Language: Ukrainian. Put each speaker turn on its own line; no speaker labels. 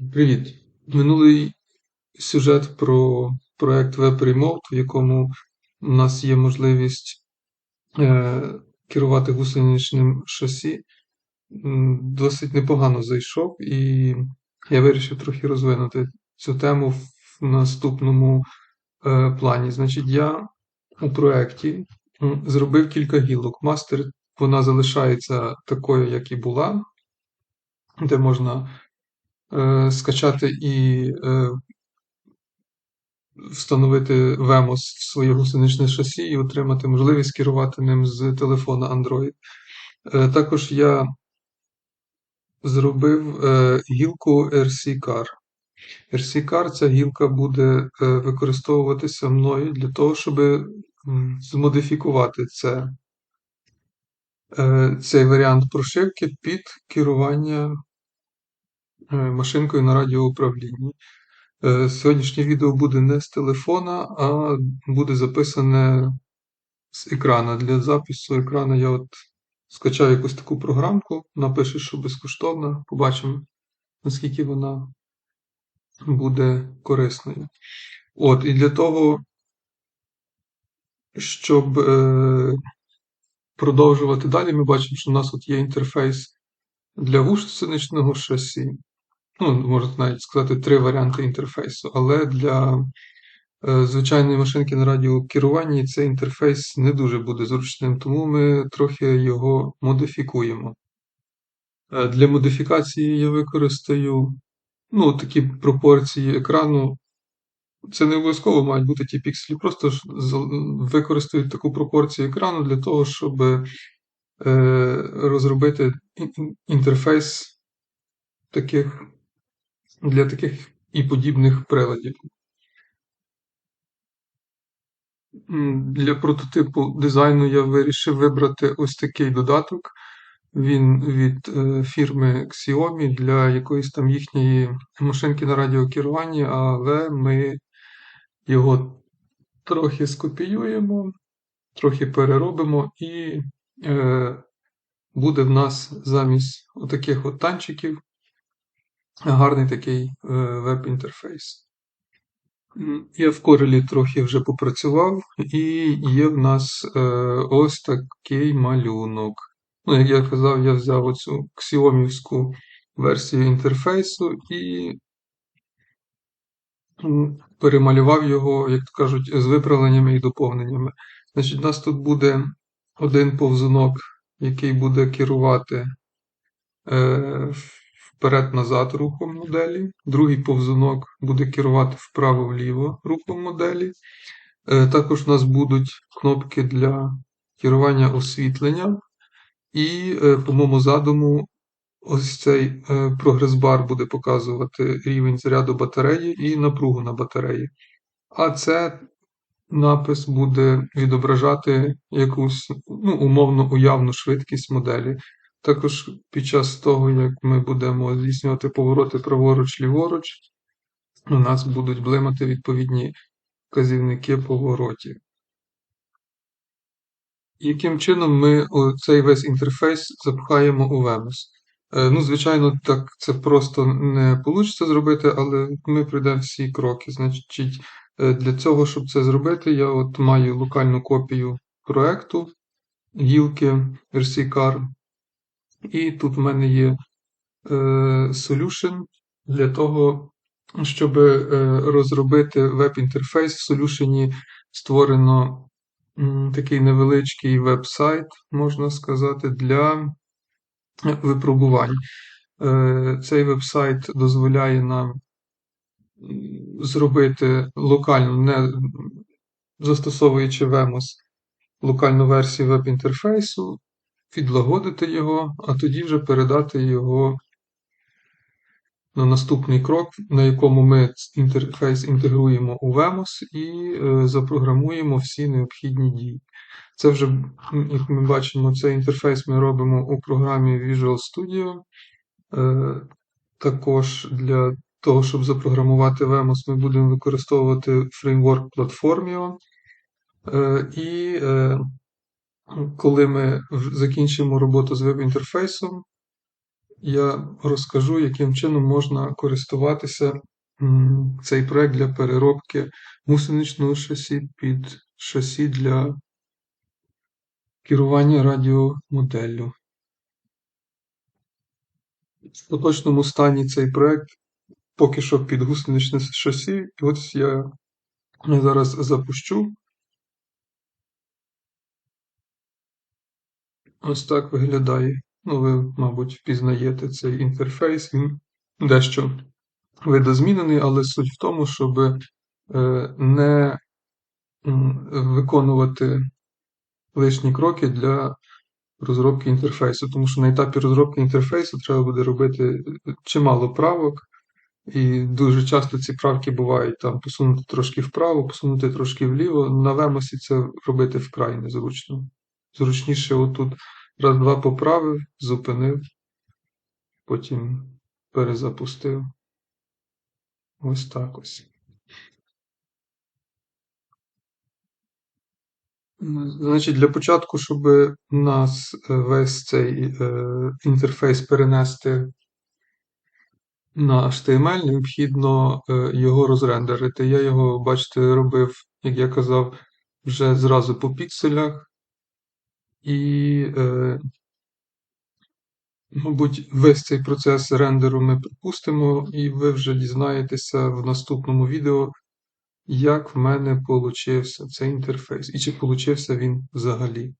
Привіт! Минулий сюжет про проект Web Remote, в якому у нас є можливість е, керувати гусеничним шасі, досить непогано зайшов, і я вирішив трохи розвинути цю тему в наступному е, плані. Значить, я у проєкті зробив кілька гілок. Мастер вона залишається такою, як і була, де можна Е, скачати і е, встановити VEMOS в своє гусеничне шасі і отримати можливість керувати ним з телефона Android. Е, також я зробив гілку RC-Car. RC-Car ця гілка буде використовуватися мною для того, щоб змодифікувати це, цей варіант прошивки під керування Е, машинкою на радіоуправлінні. Е, сьогоднішнє відео буде не з телефона, а буде записане з екрана. Для запису екрану я от скачав якусь таку програмку, напишу, що безкоштовна. Побачимо, наскільки вона буде корисною. От, І для того, щоб е, продовжувати далі, ми бачимо, що у нас от є інтерфейс для гусеничного шасі ну, можна навіть сказати, три варіанти інтерфейсу, але для е, звичайної машинки на радіокеруванні цей інтерфейс не дуже буде зручним, тому ми трохи його модифікуємо. Е, для модифікації я використаю ну, такі пропорції екрану. Це не обов'язково мають бути ті пікселі, просто ж використають таку пропорцію екрану для того, щоб е, розробити інтерфейс таких для таких і подібних приладів. Для прототипу дизайну я вирішив вибрати ось такий додаток. Він від е, фірми Xiaomi для якоїсь там їхньої машинки на радіокеруванні, але ми його трохи скопіюємо, трохи переробимо, і е, буде в нас замість отаких от танчиків гарний такий е, веб-інтерфейс. Я в Corel трохи вже попрацював, і є в нас е, ось такий малюнок. Ну, Як я казав, я взяв оцю ксіомівську версію інтерфейсу і перемалював його, як то кажуть, з виправленнями і доповненнями. Значить, У нас тут буде один повзунок, який буде керувати е, вперед-назад рухом моделі, другий повзунок буде керувати вправо-вліво рухом моделі. Е, також у нас будуть кнопки для керування освітленням. І, е, по моєму задуму, ось цей е, прогрес-бар буде показувати рівень заряду батареї і напругу на батареї. А це напис буде відображати якусь ну, умовно уявну швидкість моделі. Також під час того, як ми будемо здійснювати повороти праворуч-ліворуч, у нас будуть блимати відповідні вказівники поворотів. Яким чином ми цей весь інтерфейс запхаємо у? Е, ну, Звичайно, так це просто не вийде зробити, але ми пройдемо всі кроки. Значить, е, Для цього, щоб це зробити, я от маю локальну копію проекту гілки RC-Car. І тут в мене є е, solution для того, щоб е, розробити веб-інтерфейс. В Solution створено такий невеличкий веб-сайт, можна сказати, для випробувань. Е, цей веб-сайт дозволяє нам зробити локально, не застосовуючи VEMOS, локальну версію веб-інтерфейсу, відлагодити його, а тоді вже передати його на наступний крок, на якому ми інтерфейс інтегруємо у VEMOS і е, запрограмуємо всі необхідні дії. Це вже, як ми бачимо, цей інтерфейс ми робимо у програмі Visual Studio. Е, також для того, щоб запрограмувати VEMOS, ми будемо використовувати фреймворк Platformio. Е, і коли ми закінчимо роботу з веб-інтерфейсом, я розкажу, яким чином можна користуватися цей проект для переробки гусеничного шасі під шасі для керування радіомоделлю. В поточному стані цей проект поки що під гусеничне шасі. І ось я зараз запущу. Ось так виглядає. Ну, ви, мабуть, впізнаєте цей інтерфейс. Він дещо видозмінений, але суть в тому, щоб е, не виконувати лишні кроки для розробки інтерфейсу, тому що на етапі розробки інтерфейсу треба буде робити чимало правок, і дуже часто ці правки бувають там посунути трошки вправо, посунути трошки вліво. На вемосі це робити вкрай незручно. Зручніше отут раз-два поправив, зупинив, потім перезапустив. Ось так ось. Значить, для початку, щоб нас е, весь цей е, інтерфейс перенести на HTML, необхідно е, його розрендерити. Я його, бачите, робив, як я казав, вже зразу по пікселях. І, е, мабуть, весь цей процес рендеру ми пропустимо, і ви вже дізнаєтеся в наступному відео, як в мене получився цей інтерфейс, і чи получився він взагалі.